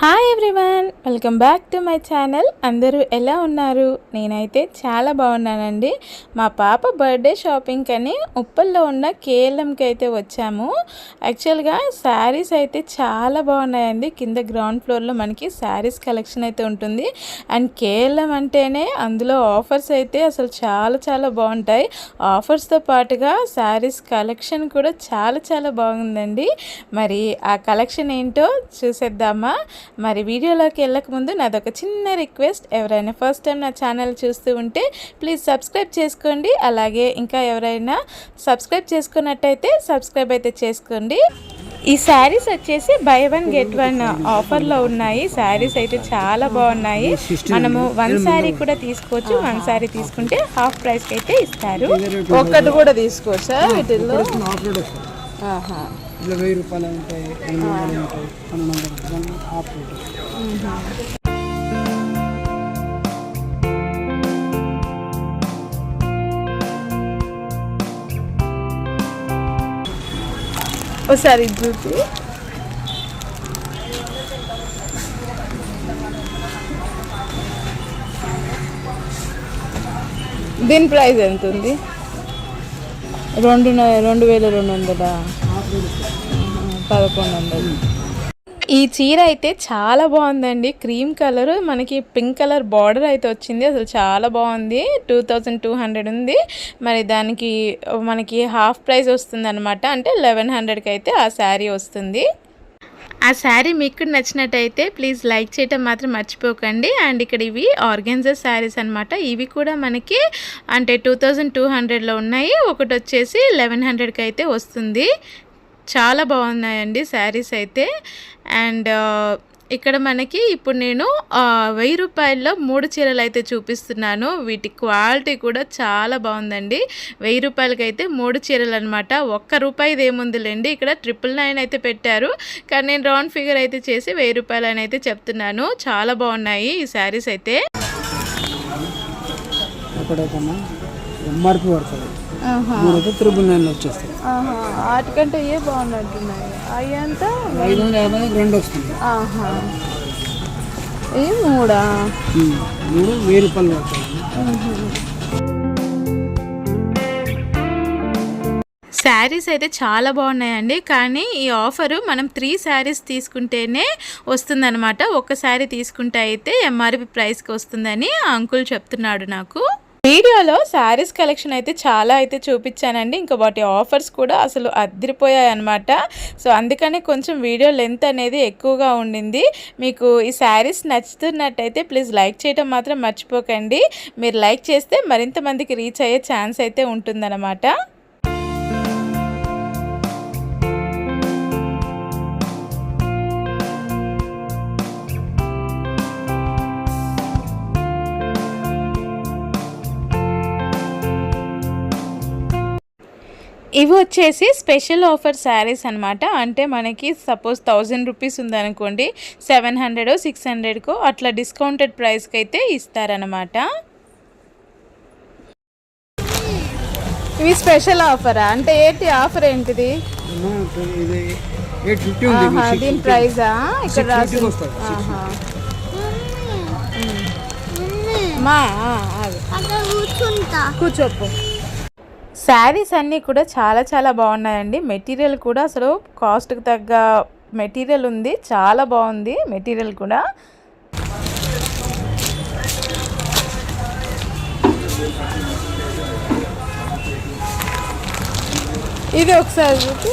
Hi everyone welcome back to my channel అందరూ ఎలా ఉన్నారు? నేనైతే చాలా బాగున్నానండి. మా పాప బర్త్డే షాపింగ్ అని ఉప్పల్లో ఉన్న కేఎల్ఎంకి అయితే వచ్చాము. యాక్చువల్గా శారీస్ అయితే చాలా బాగున్నాయండి. కింద గ్రౌండ్ ఫ్లోర్లో మనకి శారీస్ కలెక్షన్ అయితే ఉంటుంది. అండ్ కేఎల్ఎం అంటేనే అందులో ఆఫర్స్ అయితే అసలు చాలా చాలా బాగుంటాయి. ఆఫర్స్తో పాటుగా శారీస్ కలెక్షన్ కూడా చాలా చాలా బాగుందండి. మరి ఆ కలెక్షన్ ఏంటో చూసేద్దామా? మరి వీడియోలోకి వెళ్ళక ముందు నాదొక చిన్న రిక్వెస్ట్. ఎవరైనా ఫస్ట్ టైం నా ఛానల్ చూస్తూ ఉంటే ప్లీజ్ సబ్స్క్రైబ్ చేసుకోండి. అలాగే ఇంకా ఎవరైనా సబ్స్క్రైబ్ చేసుకున్నట్టయితే సబ్స్క్రైబ్ అయితే చేసుకోండి. ఈ శారీస్ వచ్చేసి బై వన్ గెట్ వన్ ఆఫర్లో ఉన్నాయి. శారీస్ అయితే చాలా బాగున్నాయి. మనము వన్ శారీ కూడా తీసుకోవచ్చు. వన్ శారీ తీసుకుంటే హాఫ్ ప్రైస్కి అయితే ఇస్తారు. ఒక్కటి కూడా తీసుకోవచ్చా వీటిల్లో రోడ్. ఇట్లా వెయ్యి రూపాయలు ఉంటాయి ఎనిమిది వందలు ఉంటాయి పన్నెండు వందలు ఆఫ్ రోడ్ ఒకసారి చూపి దీని ప్రైస్ ఎంత ఉంది రెండు రెండు వేల రెండు వందలా? పదకొండు వందలు. ఈ చీర అయితే చాలా బాగుందండి. క్రీమ్ కలర్ మనకి పింక్ కలర్ బార్డర్ అయితే వచ్చింది. అసలు చాలా బాగుంది. టూ థౌజండ్ టూ హండ్రెడ్ ఉంది. మరి దానికి మనకి హాఫ్ ప్రైస్ వస్తుంది అనమాట అంటే లెవెన్ హండ్రెడ్కి అయితే ఆ శారీ వస్తుంది. ఆ శారీ మీకు నచ్చినట్టయితే ప్లీజ్ లైక్ చేయటం మాత్రం మర్చిపోకండి. అండ్ ఇక్కడ ఇవి ఆర్గెన్జా శారీస్ అనమాట ఇవి కూడా మనకి అంటే టూ థౌజండ్ టూ హండ్రెడ్లో ఉన్నాయి. ఒకటి వచ్చేసి లెవెన్ హండ్రెడ్కి అయితే వస్తుంది. చాలా బాగున్నాయండి శారీస్ అయితే. అండ్ ఇక్కడ మనకి ఇప్పుడు నేను వెయ్యి రూపాయల్లో మూడు చీరలు అయితే చూపిస్తున్నాను. వీటి క్వాలిటీ కూడా చాలా బాగుందండి. వెయ్యి రూపాయలకి అయితే మూడు చీరలు అనమాట ఒక్క రూపాయిది ఏముందిలేండి. ఇక్కడ ట్రిపుల్ నైన్ అయితే పెట్టారు. కానీ నేను రౌండ్ ఫిగర్ అయితే చేసి వెయ్యి రూపాయలు అని అయితే చెప్తున్నాను. చాలా బాగున్నాయి ఈ శారీస్ అయితే. ఎంఆర్పి పడుతుంది. మూడైతే త్రిబుల్ వచ్చేస్తాయి. వాటికంటే ఏ బాగున్నట్టున్నాయి? అవి అంత? ఐదు వందల యాభై రెండు వస్తుంది. ఆహా. ఈ మూడా. మూడు వెయ్యి రూపాయలు పడుతుంది శారీస్ అయితే చాలా బాగున్నాయండి కానీ ఈ ఆఫరు మనం త్రీ శారీస్ తీసుకుంటేనే వస్తుందన్నమాట. ఒక శారీ తీసుకుంటే అయితే ఎంఆర్పి ప్రైస్కి వస్తుందని ఆ అంకుల్ చెప్తున్నాడు నాకు. వీడియోలో శారీస్ కలెక్షన్ అయితే చాలా అయితే చూపించానండి. ఇంకా వాటి ఆఫర్స్ కూడా అసలు అదిరిపోయాయి అనమాట సో అందుకని కొంచెం వీడియో లెంత్ అనేది ఎక్కువగా ఉండింది. మీకు ఈ శారీస్ నచ్చుతున్నట్టయితే ప్లీజ్ లైక్ చేయడం మాత్రం మర్చిపోకండి. మీరు లైక్ చేస్తే మరింత మందికి రీచ్ అయ్యే ఛాన్స్ అయితే ఉంటుందన్నమాట. ఇవి వచ్చేసి స్పెషల్ ఆఫర్ శారీస్ అనమాట అంటే మనకి సపోజ్ థౌజండ్ రూపీస్ ఉందనుకోండి సెవెన్ హండ్రెడ్ సిక్స్ హండ్రెడ్కో అట్లా డిస్కౌంటెడ్ ప్రైస్కి అయితే ఇస్తారనమాట ఇవి స్పెషల్ ఆఫరా? అంటే ఏంటి ఆఫర్ ఏంటిది? దీని ప్రైజా? ఇక్కడ రాసి. మా. కూర్చోపు. శారీస్ అన్నీ కూడా చాలా చాలా బాగున్నాయండి. మెటీరియల్ కూడా అసలు కాస్ట్కి తగ్గ మెటీరియల్ ఉంది. చాలా బాగుంది మెటీరియల్ కూడా. ఇది ఒకసారి చూపి.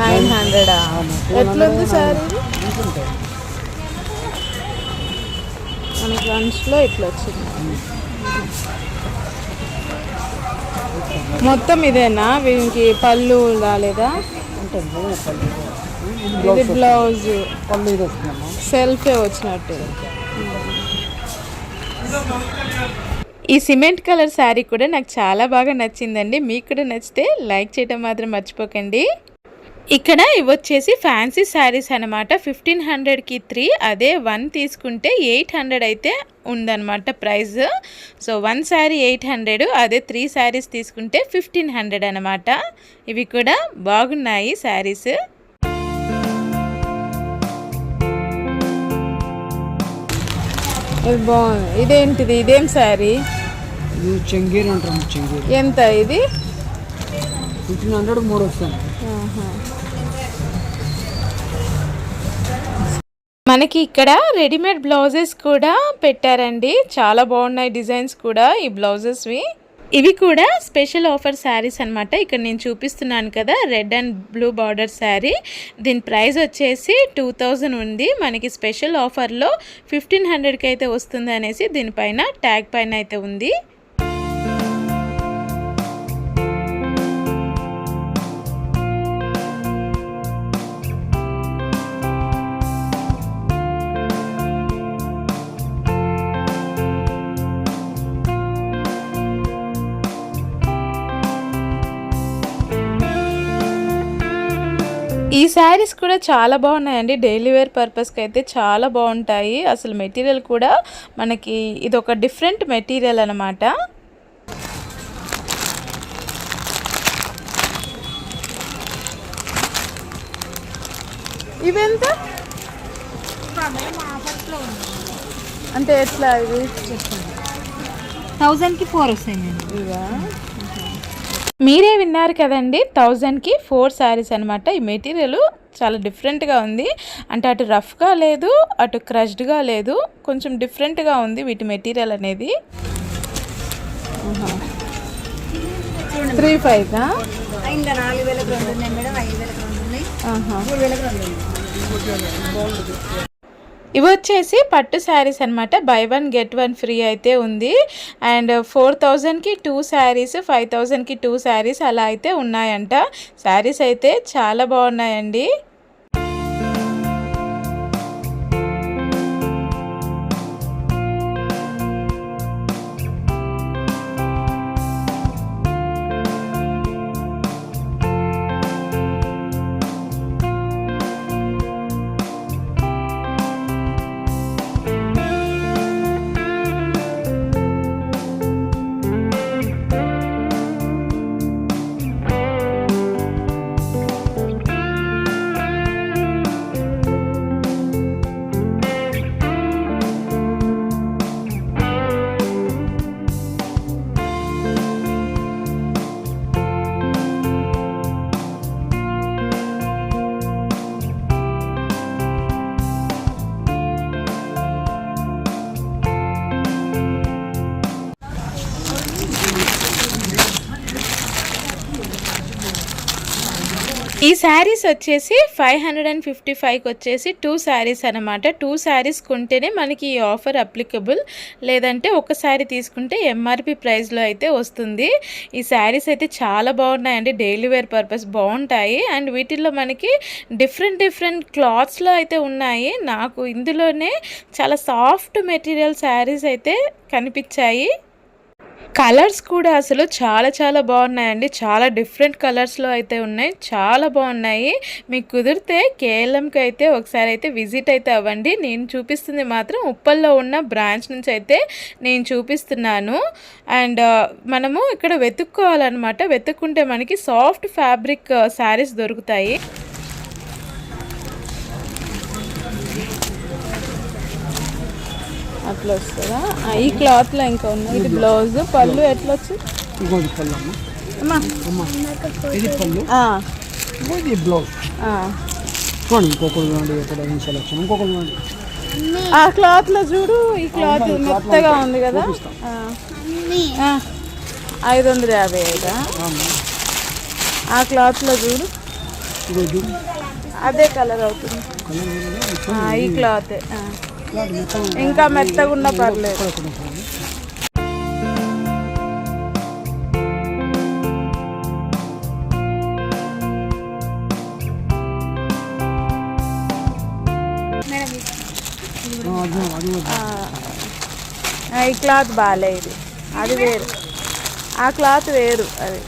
నైన్ హండ్రెడా? ఎట్లుంది సార్ మనకి లంచ్లో ఇట్లా వచ్చింది మొత్తం ఇదేనా? వీనికి పళ్ళు రాలేదా? ఇది బ్లౌజ్. ఇది సెల్ఫే వచ్చినట్టు. ఈ సిమెంట్ కలర్ శారీ కూడా నాకు చాలా బాగా నచ్చిందండి. మీకు కూడా నచ్చితే లైక్ చేయడం మాత్రం మర్చిపోకండి. ఇక్కడ ఇవి వచ్చేసి ఫ్యాన్సీ శారీస్ అనమాట ఫిఫ్టీన్ హండ్రెడ్కి త్రీ అదే వన్ తీసుకుంటే ఎయిట్ హండ్రెడ్ అయితే ఉందన్నమాట price. So one sari eight hundred అదే త్రీ శారీస్ తీసుకుంటే ఫిఫ్టీన్ హండ్రెడ్ అనమాట ఇవి కూడా బాగున్నాయి శారీస్. ఇదేంటిది? ఇదేం శారీ? ఎంత ఇది? ఫిఫ్టీన్ హండ్రెడ్ మూడు వస్తాను మనకి ఇక్కడ రెడీమేడ్ బ్లౌజెస్ కూడా పెట్టారండి. చాలా బాగున్నాయి డిజైన్స్ కూడా ఈ బ్లౌజెస్వి. ఇవి కూడా స్పెషల్ ఆఫర్ శారీస్ అన్నమాట. ఇక్కడ నేను చూపిస్తున్నాను కదా red and blue border sari. దీని ప్రైస్ వచ్చేసి టూ థౌజండ్ ఉంది. మనకి స్పెషల్ ఆఫర్లో ఫిఫ్టీన్ హండ్రెడ్కి అయితే వస్తుంది అనేసి దీనిపైన ట్యాగ్ పైన అయితే ఉంది. శారీస్ కూడా చాలా బాగున్నాయండి. డైలీ వేర్ పర్పస్కి అయితే చాలా బాగుంటాయి. అసలు మెటీరియల్ కూడా మనకి ఇది ఒక డిఫరెంట్ మెటీరియల్ అనమాట ఇవెంత? అంటే ఎట్లా ఇవి థౌజండ్కి ఫోర్ వస్తాయి ఇవా? మీరే విన్నారు కదండి థౌజండ్కి ఫోర్ శారీస్ అనమాట ఈ మెటీరియల్ చాలా డిఫరెంట్గా ఉంది. అంటే అటు రఫ్గా లేదు అటు క్రష్డ్గా లేదు కొంచెం డిఫరెంట్గా ఉంది వీటి మెటీరియల్ అనేది. త్రీ ఫైవ్ ఇంకా నాలుగు వేలకు రెండు ఉన్నాయి మేడం ఐదు వేలకు రెండు ఉన్నాయి. మూడు వేలకు రెండు ఉన్నాయి. ఇవి వచ్చేసి పట్టు శారీస్ అనమాట buy one get one free అయితే ఉంది. అండ్ ఫోర్ థౌజండ్కి టూ శారీస్ ఫైవ్ థౌజండ్కి టూ శారీస్ అలా అయితే ఉన్నాయంట. శారీస్ అయితే చాలా బాగున్నాయండి. ఈ శారీస్ వచ్చేసి ఫైవ్ హండ్రెడ్ అండ్ ఫిఫ్టీ ఫైవ్కి వచ్చేసి టూ శారీస్ అనమాట టూ శారీస్ కొంటేనే మనకి ఈ ఆఫర్ అప్లికబుల్ లేదంటే ఒక శారీ తీసుకుంటే ఎంఆర్పి ప్రైస్లో అయితే వస్తుంది. ఈ శారీస్ అయితే చాలా బాగున్నాయండి. డైలీ వేర్ పర్పస్ బాగుంటాయి. అండ్ వీటిల్లో మనకి డిఫరెంట్ డిఫరెంట్ క్లాత్స్లో అయితే ఉన్నాయి. నాకు ఇందులోనే చాలా సాఫ్ట్ మెటీరియల్ శారీస్ అయితే కనిపించాయి. కలర్స్ కూడా అసలు చాలా చాలా బాగున్నాయండి. చాలా డిఫరెంట్ కలర్స్లో అయితే ఉన్నాయి. చాలా బాగున్నాయి. మీకు కుదిరితే కేఎల్ఎంకి అయితే ఒకసారి అయితే విజిట్ అయితే అవ్వండి. నేను చూపిస్తుంది మాత్రం ఉప్పల్లో ఉన్న బ్రాంచ్ నుంచి అయితే నేను చూపిస్తున్నాను. అండ్ మనము ఇక్కడ వెతుక్కోవాలన్నమాట. వెతుక్కుంటే మనకి సాఫ్ట్ ఫ్యాబ్రిక్ శారీస్ దొరుకుతాయి. అట్లా వస్తుందా? ఈ క్లాత్లో ఇంకా ఉన్నాయి ఇది బ్లౌజ్. పళ్ళు ఎట్లా వచ్చింది ఇంకోటి పళ్ళు అమ్మ. అమ్మా. అమ్మ. ఇది పళ్ళు. ఆ, ఇది బ్లౌజ్. ఆ. చూడండి ఇంకొకరు చూడండి ఇక్కడ సెలెక్షన్? ఇంకొకరు చూడండి ఆ క్లాత్లో చూడు ఈ క్లాత్ మెత్తగా ఉంది కదా. ఐదు వందల యాభై ఐదా? ఆ క్లాత్లో చూడు. అదే కలర్ అవుతుంది. ఈ క్లాత్. ఇంకా మెత్తగా ఉన్న పర్లేదు. ఆ, ఈ క్లాత్ బాగాలేదు అది వేరు. ఆ క్లాత్ వేరు అది.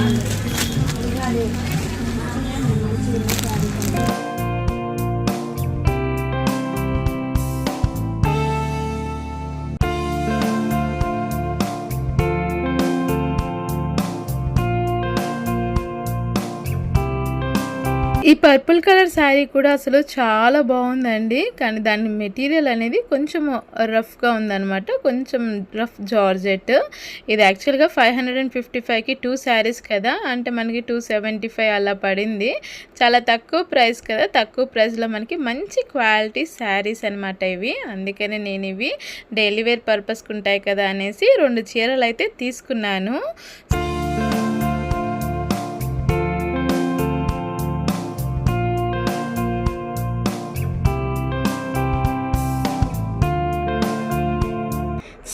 కూడా కలంకారీ పర్పుల్ కలర్ శారీ కూడా అసలు చాలా బాగుందండి. కానీ దాని మెటీరియల్ అనేది కొంచెం రఫ్గా ఉందన్నమాట. కొంచెం రఫ్ జార్జెట్. ఇది యాక్చువల్గా ఫైవ్ హండ్రెడ్ అండ్ ఫిఫ్టీ ఫైవ్కి టూ శారీస్ కదా. అంటే మనకి టూ సెవెంటీ ఫైవ్ అలా పడింది. చాలా తక్కువ ప్రైస్ కదా. తక్కువ ప్రైస్లో మనకి మంచి క్వాలిటీ శారీస్ అనమాట ఇవి. అందుకనే నేను ఇవి డైలీ వేర్ పర్పస్కి ఉంటాయి కదా అనేసి రెండు చీరలు అయితే తీసుకున్నాను.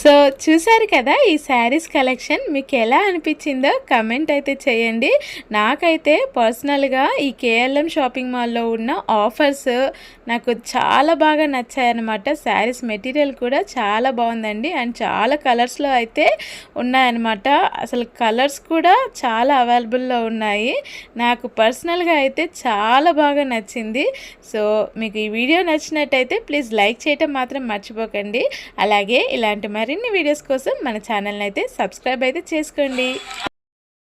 సో చూశారు కదా ఈ శారీస్ కలెక్షన్? మీకు ఎలా అనిపించిందో కమెంట్ అయితే చేయండి. నాకైతే పర్సనల్గా ఈ కేఎల్ఎం షాపింగ్ మాల్లో ఉన్న ఆఫర్స్ నాకు చాలా బాగా నచ్చాయన్నమాట. శారీస్ మెటీరియల్ కూడా చాలా బాగుందండి. అండ్ చాలా కలర్స్లో అయితే ఉన్నాయన్నమాట. అసలు కలర్స్ కూడా చాలా అవైలబుల్లో ఉన్నాయి. నాకు పర్సనల్గా అయితే చాలా బాగా నచ్చింది. సో మీకు ఈ వీడియో నచ్చినట్టయితే ప్లీజ్ లైక్ చేయటం మాత్రం మర్చిపోకండి. అలాగే ఇలాంటి మరిన్ని వీడియోస్ కోసం మన ఛానల్ని అయితే సబ్స్క్రైబ్ అయితే చేసుకోండి.